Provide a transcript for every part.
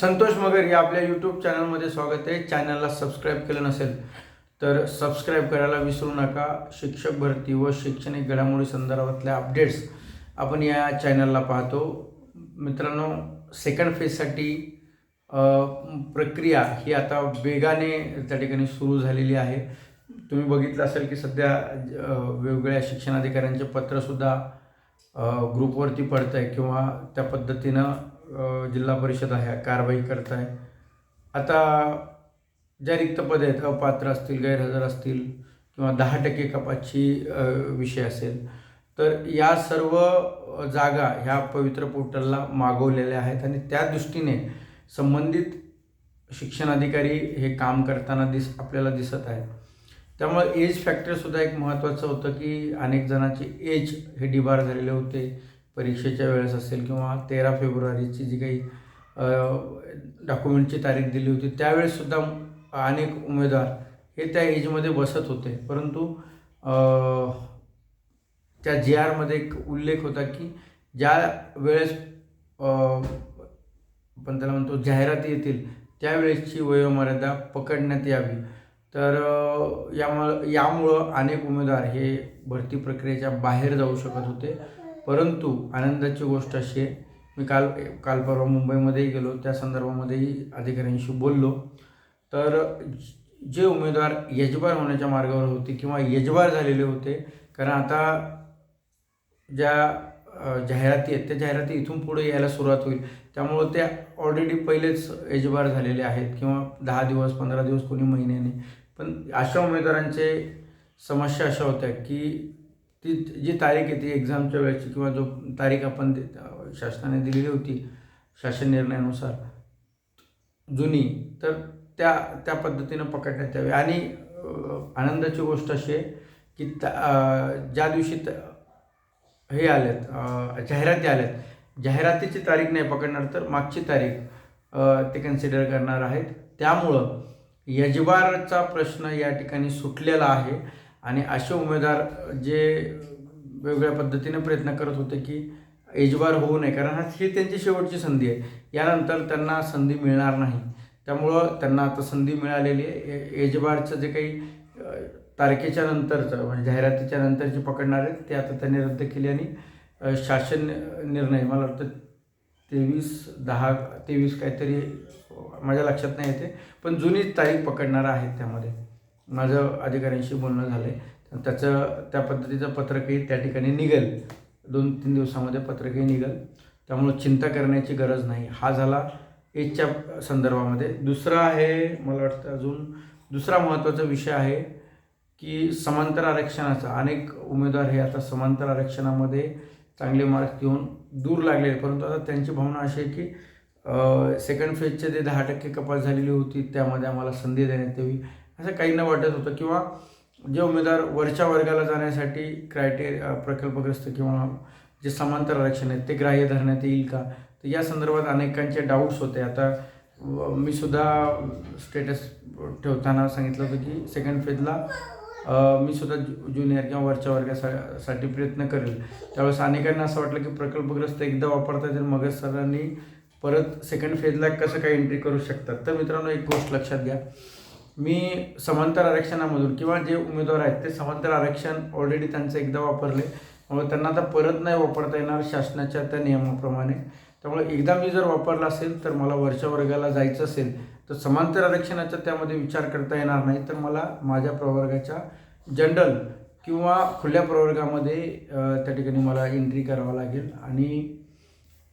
संतोष मगर या आपल्या यूट्यूब चॅनलमध्ये स्वागत आहे. चॅनलला सबस्क्राईब केलं नसेल तर सबस्क्राईब करायला विसरू नका. शिक्षक भरती व शैक्षणिक घडामोडी संदर्भातल्या अपडेट्स आपण या चॅनलला पाहतो. मित्रांनो सेकंड फेजसाठी प्रक्रिया ही आता वेगाने त्या ठिकाणी सुरू झालेली आहे. तुम्ही बघितलं असेल की सध्या वेगवेगळ्या शिक्षणाधिकाऱ्यांचे पत्रसुद्धा ग्रुपवरती पडतं आहे किंवा त्या पद्धतीनं जिल्हा परिषद आहे कारवाई करत आहे. आता ज्या रिक्त पदे आहेत अपात्र असतील गैरहजर असतील किंवा दहा टक्के कपातची विषय असेल तर या सर्व जागा ह्या पवित्र पोर्टलला मागवलेल्या आहेत आणि त्या दृष्टीने संबंधित शिक्षणाधिकारी हे काम करताना दिस आपल्याला दिसत आहे त्यामुळे एज फॅक्टरसुद्धा एक महत्त्वाचं होतं की अनेक जणांचे एज हे डिबार झालेले होते. परीक्षेच्या वेळेस असेल किंवा तेरा फेब्रुवारीची जी काही डॉक्युमेंटची तारीख दिली होती त्यावेळेससुद्धा अनेक उमेदवार हे त्या एजमध्ये बसत होते. परंतु त्या जी आरमध्ये एक उल्लेख होता की ज्या वेळेस आपण त्याला म्हणतो जाहिराती येतील त्यावेळेसची वयोमर्यादा पकडण्यात यावी. तर यामुळं यामुळं अनेक उमेदवार हे भरती प्रक्रियेच्या बाहेर जाऊ शकत होते. परंतु आनंदाची गोष्ट अशी आहे मी काल काल परवा मुंबईमध्येही गेलो त्या संदर्भामध्येही अधिकाऱ्यांशी बोललो. तर जे उमेदवार यजबार होण्याच्या मार्गावर होते किंवा यजबार झालेले होते कारण आता ज्या जाहिराती आहेत त्या जाहिराती इथून पुढे यायला सुरुवात होईल. त्यामुळं त्या ऑलरेडी पहिलेच एजबार झालेले आहेत किंवा दहा दिवस पंधरा दिवस कोणी महिन्याने. पण अशा उमेदवारांचे समस्या अशा होत्या की ती जी तारीख येते एक्झामच्या वेळेची किंवा जो तारीख आपण शासनाने दिलेली होती शासन निर्णयानुसार जुनी तर त्या त्या पद्धतीनं पकडण्यात यावी. आणि आनंदाची गोष्ट अशी आहे की त्या ज्या दिवशी त- हे आलेत जाहिराती आल्यात जाहिरातीची तारीख नाही पकडणार तर मागची तारीख ते कन्सिडर करणार आहेत. त्यामुळं यजबारचा प्रश्न या ठिकाणी सुटलेला आहे. आणि असे उमेदवार जे वेगवेगळ्या पद्धतीने प्रयत्न करत होते की एजबार होऊ नये कारण ही त्यांची शेवटची संधी आहे. यानंतर त्यांना संधी मिळणार नाही. त्यामुळं त्यांना आता संधी मिळालेली आहे. ए- एजबारचं जे काही तारखेच्या नंतरचं म्हणजे जाहिरातीच्या नंतरची पकडणार आहेत ते आता त्यांनी रद्द केली आणि शासन निर्णय मला वाटतं तेवीस दहा तेवीस काहीतरी माझ्या लक्षात नाही येते पण जुनी तारीख पकडणार आहेत त्यामध्ये. माझं अधिकाऱ्यांशी बोलणं झालं आहे त्याचं त्या पद्धतीचं पत्रकही त्या ठिकाणी निघेल. दोन तीन दिवसामध्ये पत्रकही निघेल. त्यामुळं चिंता करण्याची गरज नाही. हा झाला एजच्या संदर्भामध्ये. दुसरा आहे मला वाटतं अजून दुसरा महत्त्वाचा विषय आहे की समांतर आरक्षणाचा. अनेक उमेदवार हे आता समांतर आरक्षणामध्ये चांगले मार्क्स घेऊन दूर लागले परंतु आता त्यांची भावना अशी आहे की सेकंड फेजचे जे दहा टक्के कपात झालेली होती त्यामध्ये आम्हाला संधी देण्यात यावी. असं काहींना वाटत होतं किंवा जे उमेदवार वरच्या वर्गाला जाण्यासाठी क्रायटेरिया प्रकल्पग्रस्त किंवा जे समांतर आरक्षण आहेत ते ग्राह्य धरण्यात येईल का? तर या संदर्भात अनेकांचे डाऊट्स होते. आता व- मी सुद्धा स्टेटस ठेवताना सांगितलं होतं की सेकंड फेजला मी सुद्धा ज्युनियर किंवा वरच्या वर्गासा साठी प्रयत्न करेल. त्यावेळेस अनेकांना असं वाटलं की प्रकल्पग्रस्त एकदा वापरता येतील मगच सरांनी परत सेकंड फेजला कसं काय एंट्री करू शकतात? तर मित्रांनो एक गोष्ट लक्षात घ्या. मी समांतर आरक्षणामधून किंवा जे उमेदवार आहेत ते समांतर आरक्षण ऑलरेडी त्यांचं एकदा वापरले. त्यामुळे त्यांना आता परत नाही वापरता येणार शासनाच्या त्या नियमाप्रमाणे. त्यामुळे एकदा मी जर वापरला असेल तर मला वरच्या वर्गाला जायचं असेल तर समांतर आरक्षणाचा त्यामध्ये विचार करता येणार नाही. तर मला माझ्या प्रवर्गाच्या जनरल किंवा खुल्या प्रवर्गामध्ये त्या ठिकाणी मला एंट्री करावं लागेल. आणि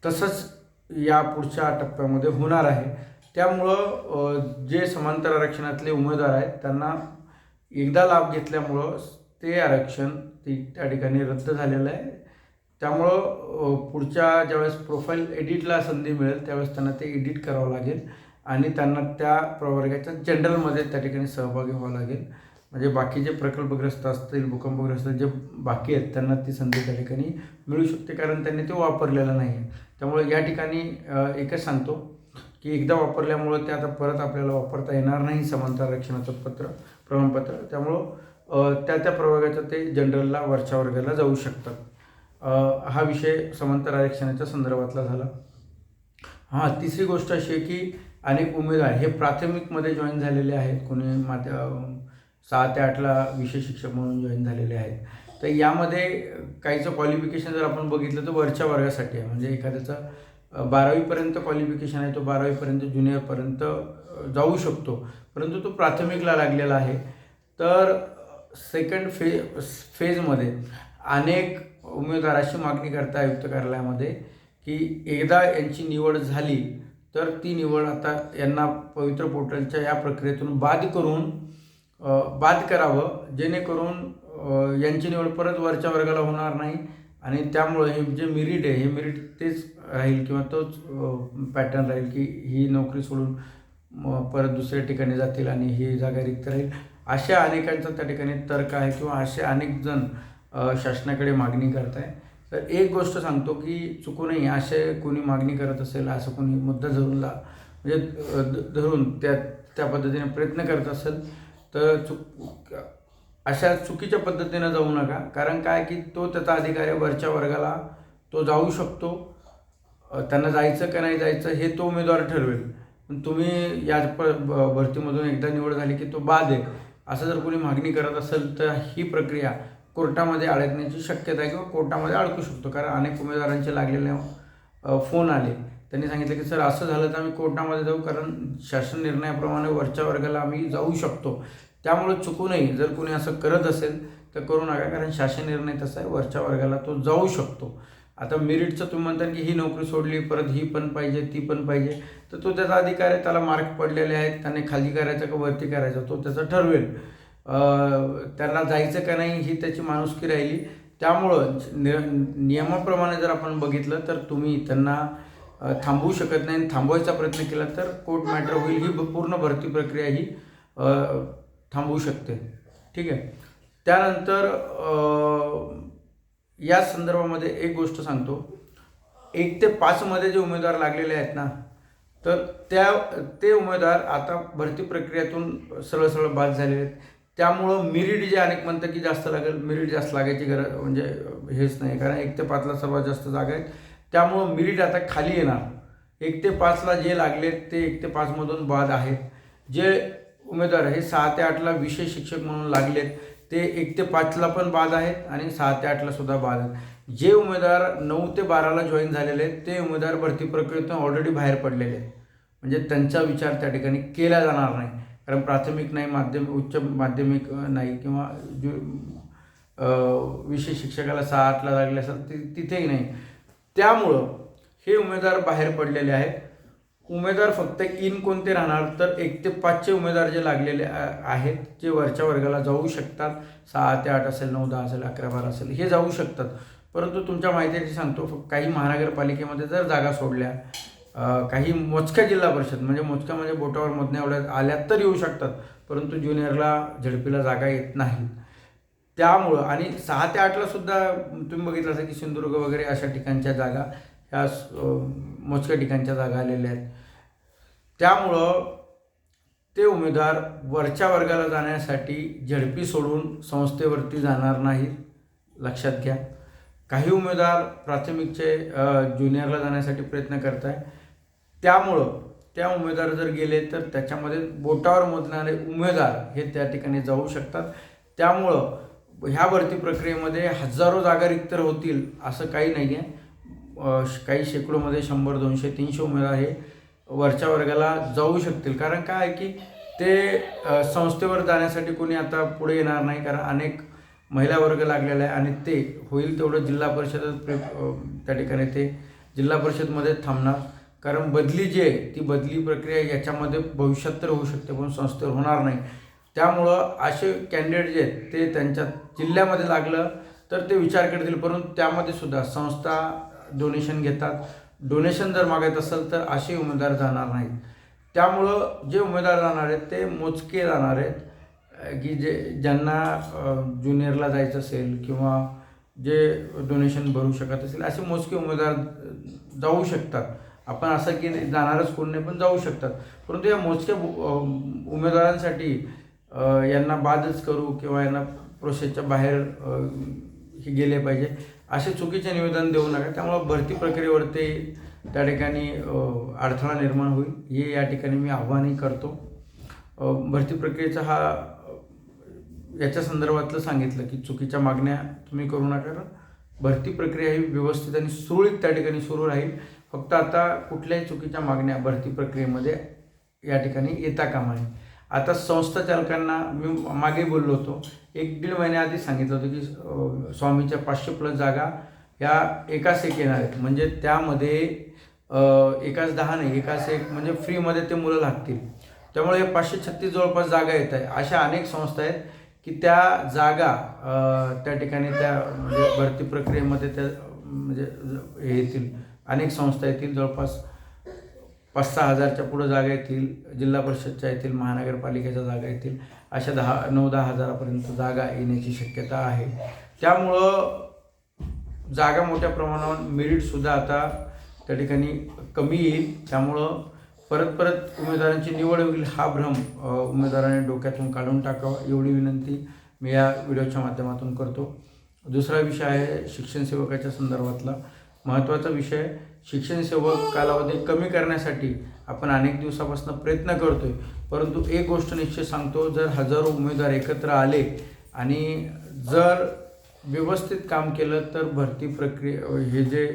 तसंच या पुढच्या टप्प्यामध्ये होणार आहे. त्यामुळं जे समांतर आरक्षणातले उमेदवार आहेत त्यांना एकदा लाभ घेतल्यामुळं ते आरक्षण ते त्या ठिकाणी रद्द झालेलं आहे. त्यामुळं पुढच्या ज्यावेळेस प्रोफाईल एडिटला संधी मिळेल त्यावेळेस त्यांना ते एडिट करावं लागेल आणि त्यांना त्या प्रवर्गाच्या जनरलमध्ये त्या ठिकाणी सहभागी व्हावं लागेल. म्हणजे बाकी जे प्रकल्पग्रस्त असतील भूकंपग्रस्त जे बाकी आहेत त्यांना ती संधी त्या ठिकाणी मिळू शकते कारण त्यांनी ते वापरलेलं नाही आहे त्यामुळे या ठिकाणी एकच सांगतो की एकदा वापरल्यामुळं ते आता परत आपल्याला वापरता येणार नाही समांतर आरक्षणाचं पत्र प्रमाणपत्र. त्यामुळं त्या त्या प्रवर्गाच्या ते जनरलला वरच्या वर्गाला जाऊ शकतात. हा विषय समांतर आरक्षणाच्या संदर्भातला झाला. हां तिसरी गोष्ट अशी आहे की अनेक उमेदवार हे प्राथमिकमध्ये जॉईन झालेले आहेत. कोणी माध्या सहा ते आठला विषय शिक्षक म्हणून जॉईन झालेले आहेत. तर यामध्ये काहीचं क्वालिफिकेशन जर आपण बघितलं तर वरच्या वर्गासाठी आहे. म्हणजे एखाद्याचं बारावीपर्यंत क्वालिफिकेशन आहे तो बारावीपर्यंत ज्युनियरपर्यंत जाऊ शकतो. परंतु तो प्राथमिकला लागलेला आहे. तर सेकंड फे फेजमध्ये अनेक उमेदवार अशी मागणी करता आयुक्त कार्यालयामध्ये की एकदा यांची निवड झाली तर ती निवड आता यांना पवित्र पोर्टलच्या या प्रक्रियेतून बाद करून बाद करावं जेणेकरून यांची निवड परत वरच्या वर्गाला होणार नाही. आणि त्यामुळे हे जे मिरिट आहे हे मिरिट तेच राहील किंवा तोच पॅटर्न राहील की ही नोकरी सोडून परत दुसऱ्या ठिकाणी जातील आणि ही जागा रिक्त राहील. अशा अनेकांचा त्या ठिकाणी तर्क आहे किंवा असे अनेक जण शासनाकडे मागणी करत आहे तर एक गोष्ट सांगतो की चुकूनही असे कोणी मागणी करत असेल असं कोणी मुद्दा धरूनला म्हणजे धरून त्या त्या पद्धतीने प्रयत्न करत असेल तर चुक अशा चुकीच्या पद्धतीनं जाऊ नका. कारण काय की तो त्याचा अधिकार आहे वरच्या वर्गाला तो जाऊ शकतो. त्यांना जायचं का नाही जायचं हे तो उमेदवार ठरवेल. पण तुम्ही या प ब- भरतीमधून एकदा निवड झाली की तो बाद आहे असं जर कोणी मागणी करत असेल तर ही प्रक्रिया कोर्टामध्ये अडकण्याची शक्यता आहे किंवा कोर्टामध्ये अडकू शकतो. कारण अनेक उमेदवारांचे लागलेले फोन आले. त्यांनी सांगितलं की सर असं झालं तर आम्ही कोर्टामध्ये जाऊ कारण शासन निर्णयाप्रमाणे वरच्या वर्गाला आम्ही जाऊ शकतो. त्यामुळे चुकूनही जर कोणी असं करत असेल तर करू नका कारण शासन निर्णय तसा आहे. वरच्या वर्गाला तो जाऊ शकतो. आता मेरिटचं तुम्ही म्हणता की ही नोकरी सोडली परत ही पण पाहिजे ती पण पाहिजे. तर तो त्याचा अधिकार आहे त्याला मार्क पडलेले आहेत त्याने खाली करायचं का वरती करायचं तो त्याचा ठरवेल. त्यांना जायचं का नाही ही त्याची माणुसकी राहिली. त्यामुळं नि नियमाप्रमाणे जर आपण बघितलं तर तुम्ही त्यांना थांबवू शकत नाही आणि थांबवायचा प्रयत्न केला तर कोर्ट मॅटर होईल. ही पूर्ण भरती प्रक्रिया ही थांबवू शकते. ठीक आहे. त्यानंतर या संदर्भामध्ये एक गोष्ट सांगतो. एक ते पाचमध्ये जे उमेदवार लागलेले आहेत ना तर त्या ते उमेदवार आता भरती प्रक्रियेतून सरळ सरळ बाद झालेले आहेत. त्यामुळं मेरिट जे अनेक म्हणतं की जास्त लागेल मेरिट जास्त लागायची गरज म्हणजे हेच नाही कारण एक ते पाचला सर्वात जास्त जागा आहेत. त्यामुळं मेरिट आता खाली येणार. एक ते पाचला जे लागलेत ते एक ते पाचमधून बाद आहेत. जे उमेदवार हे सहा ते आठला विषय शिक्षक म्हणून लागलेत ते एक ते पाचला पण बाद आहेत आणि सहा ते आठला सुद्धा बाद आहेत. जे उमेदवार नऊ ते बाराला जॉईन झालेले आहेत ते उमेदवार भरती प्रक्रियेतून ऑलरेडी बाहेर पडलेले आहेत. म्हणजे त्यांचा विचार त्या ठिकाणी केला जाणार नाही. कारण प्राथमिक नाही माध्यमिक उच्च माध्यमिक नाही किंवा जो विषय शिक्षकाला सहा आठला लागले असेल ति तिथेही नाही. त्यामुळं हे उमेदवार बाहेर पडलेले आहेत. उमेदवार फक्त इन कोणते राहणार? तर एक ते पाचचे उमेदवार जे लागलेले आहेत जे वरच्या वर्गाला जाऊ शकतात. सहा ते आठ असेल नऊ दहा असेल अकरा बारा असेल हे जाऊ शकतात. परंतु तुमच्या माहितीसाठी सांगतो काही महानगरपालिकेमध्ये जर जागा सोडल्या काही मोजक्या जिल्हा परिषद म्हणजे मोजक्या म्हणजे बोटावर मोजण्या एवढ्या आल्या तर येऊ शकतात. परंतु ज्युनियरला झडपीला जागा येत नाही. त्यामुळं आणि सहा ते आठला सुद्धा तुम्ही बघितलं असेल की सिंधुदुर्ग वगैरे अशा ठिकाणच्या जागा ह्या मोजक्या ठिकाणच्या जागा आलेल्या आहेत. त्यामुळं ते उमेदवार वरच्या वर्गाला जाण्यासाठी झडपी सोडून संस्थेवरती जाणार नाहीत लक्षात घ्या. काही उमेदवार प्राथमिकचे ज्युनियरला जाण्यासाठी प्रयत्न करत आहे त्यामुळं त्या उमेदवार जर गेले तर त्याच्यामध्ये बोटावर मोजणारे उमेदवार हे त्या ठिकाणी जाऊ शकतात. त्यामुळं ह्या भरती प्रक्रियेमध्ये हजारो जागा रिक्त होतील असं काही नाही आहे श- काही शेकडोमध्ये शंभर दोनशे तीनशे उमेदवार हे वरच्या वर्गाला जाऊ शकतील. कारण काय आहे की ते संस्थेवर जाण्यासाठी कोणी आता पुढे येणार नाही. कारण अनेक महिला वर्ग लागलेला आहे आणि ते होईल तेवढं जिल्हा परिषद त्या ठिकाणी ते जिल्हा परिषदमध्ये थांबणार. कारण बदली जी आहे ती बदली प्रक्रिया याच्यामध्ये भविष्यात तर होऊ शकते पण संस्थेवर होणार नाही. त्यामुळं असे कॅन्डिडेट जे आहेत ते त्यांच्या जिल्ह्यामध्ये लागलं तर ते विचार करतील. परंतु त्यामध्ये सुद्धा संस्था डोनेशन घेतात. डोनेशन जर मागत असेल तर असे उमेदवार जाणार नाहीत. त्यामुळं जे उमेदवार जाणार आहेत ते मोजके जाणार आहेत. की जे ज्यांना ज्युनियरला जायचं असेल किंवा जे डोनेशन भरू शकत असेल असे मोजके उमेदवार जाऊ शकतात. आपण असं की नाही, जाणारच कोण नाही पण जाऊ शकतात. परंतु या मोजक्या उमेदवारांसाठी यांना बादच करू किंवा यांना प्रोसेसच्या बाहेर हे गेले पाहिजे. असे चुकीचे निवेदन देऊ नका. त्यामुळं भरती प्रक्रियेवरती त्या ठिकाणी अडथळा निर्माण होईल. हे या ठिकाणी मी आव्हानही करतो. भरती प्रक्रियेचा हा याच्या संदर्भातलं सांगितलं की चुकीच्या मागण्या तुम्ही करू नका. भरती प्रक्रिया ही व्यवस्थित आणि सुरळीत त्या ठिकाणी सुरू राहील. फक्त आता कुठल्याही चुकीच्या मागण्या भरती प्रक्रियेमध्ये या ठिकाणी येता कामा नये. आता संस्था चालकांना मी मागे बोललो होतो. एक दीड महिन्याआधी सांगितलं होतं की स्वामीच्या पाचशे प्लस जागा ह्या एकाच एक येणार आहेत. म्हणजे त्यामध्ये एकाच दहा नाही एकाच एक म्हणजे फ्रीमध्ये ते मुलं लागतील. त्यामुळे हे पाचशे छत्तीस जवळपास जागा येत आहे अशा अनेक संस्था आहेत की त्या जागा त्या ठिकाणी त्या म्हणजे भरती प्रक्रियेमध्ये त्या म्हणजे येतील. अनेक संस्था येतील. जवळपास पाच सहा हजारच्या पुढं जागा येतील जिल्हा परिषदच्या येतील महानगरपालिकेच्या जागा येतील अशा दहा नऊ दहा हजारापर्यंत जागा येण्याची शक्यता आहे. त्यामुळं जागा मोठ्या प्रमाणावर मेरिटसुद्धा आता त्या ठिकाणी कमी येईल. त्यामुळं परत परत उमेदवारांची निवड होईल हा भ्रम उमेदवाराने उमेदवारांनी डोक्यातून काढून टाकावा एवढी विनंती मी या व्हिडिओच्या माध्यमातून करतो. दुसरा विषय आहे शिक्षण सेवकाच्या संदर्भातला. महत्त्वाचा विषय शिक्षण सेवक कालावधी कमी करण्यासाठी आपण अनेक दिवसापासून प्रयत्न करतो आहे परंतु एक गोष्ट निश्चित सांगतो जर हजारो उमेदवार एकत्र आले आणि जर व्यवस्थित काम केलं तर भरती प्रक्रिया हे जे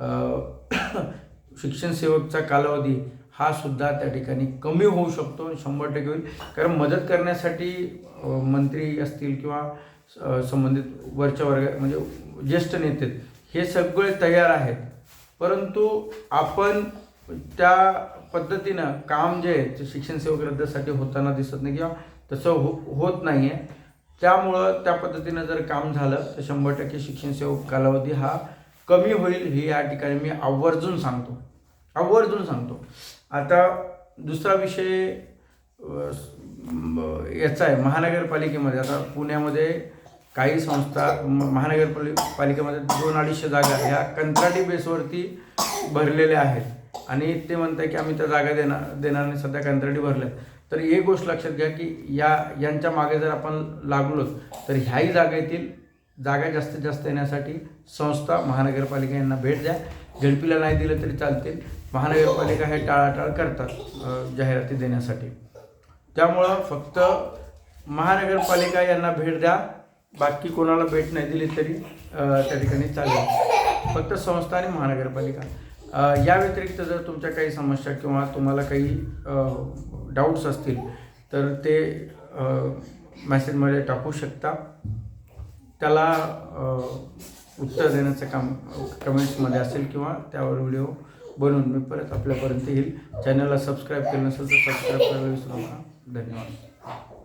शिक्षण सेवकचा कालावधी हा सुद्धा त्या ठिकाणी कमी होऊ शकतो आणि शंभर टक्के होईल. कारण मदत करण्यासाठी मंत्री असतील किंवा संबंधित वरच्या वर्ग म्हणजे ज्येष्ठ नेते हे सगळे तयार आहेत. परंतु आपण त्या पद्धतीनं काम जे आहे ते शिक्षण सेवक होताना दिसत नाही किंवा तसं हो होत नाही आहे त्यामुळं त्या पद्धतीनं जर काम झालं तर शंभर टक्के शिक्षण सेवक कालावधी हा कमी होईल हे या ठिकाणी मी आवर्जून सांगतो. आवर्जून सांगतो. आता दुसरा विषय याचा आहे महानगरपालिकेमध्ये. आता पुण्यामध्ये काही संस्था म- पालिकेमध्ये दोन अडीचशे जागा ह्या कंत्राटी बेसवरती भरलेल्या आहेत. आणि ते म्हणतात की आम्ही त्या जागा देणार देणार नाही सध्या कंत्राटी भरल्या तर एक गोष्ट लक्षात घ्या की या यांच्या मागे जर आपण लागलो तर ह्याही जागेतील जागा जास्तीत जास्त येण्यासाठी संस्था महानगरपालिका यांना भेट द्या. झडपीला नाही दिलं तरी चालतील. महानगरपालिका हे टाळाटाळ करतात जाहिराती देण्यासाठी. त्यामुळं फक्त महानगरपालिका यांना भेट द्या. बाकी कोणाला भेट नाही दिली तरी त्या ठिकाणी चालेल. फक्त संस्था आणि महानगरपालिका. या व्यतिरिक्त जर तुमच्या काही समस्या किंवा तुम्हाला काही डाऊट्स असतील तर ते मेसेजमध्ये टाकू शकता. त्याला उत्तर देण्याचं काम कमेंट्समध्ये असेल किंवा त्यावर व्हिडिओ बनवून मी परत आपल्यापर्यंत येईल. चॅनलला सबस्क्राईब केलं नसेल तर सबस्क्राईब करायला विसरू नका. धन्यवाद.